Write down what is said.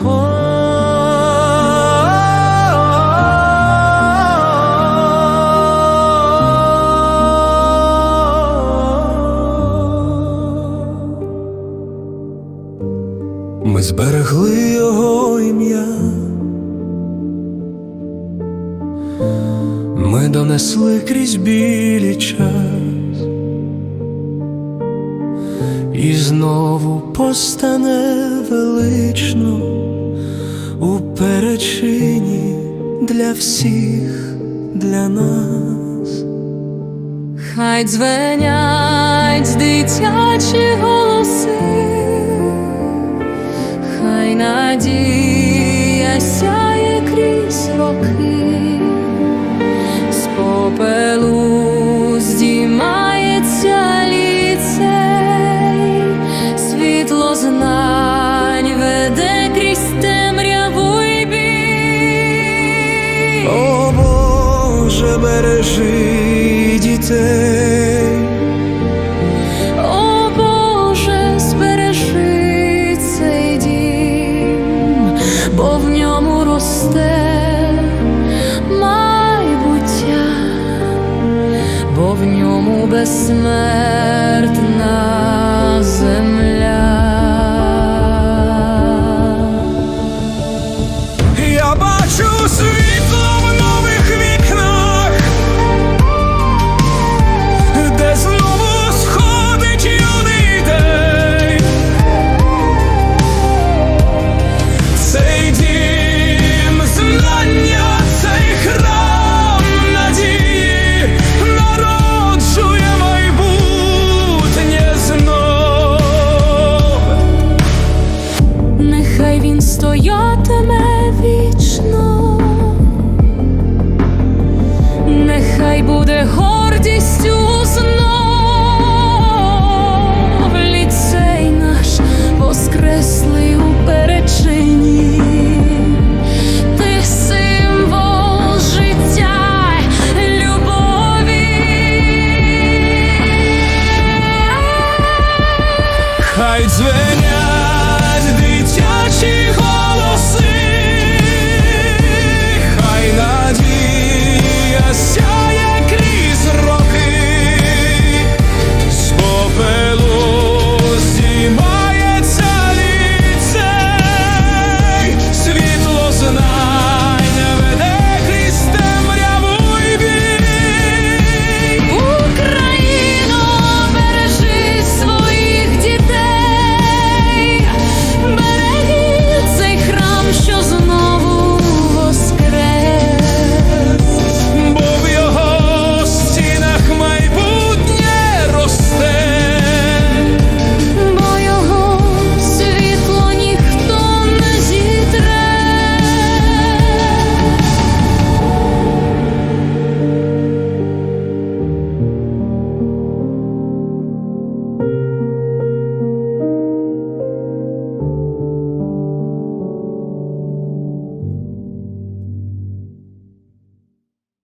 Ми зберегли його ім'я, ми донесли крізь білі час, і знову постане для всіх, для нас. Хай дзвенять дитячі голоси, хай надія сяє крізь роки, з попелу здіймається ліцей, світло знань Боже, бережи дітей, О Боже, збережи цей дім, бо в ньому росте майбуття, бо в ньому безсмертна стоятиме вічно, нехай буде гордістю знов. Ліцей наш воскреслий у перечині. Хай дзвенять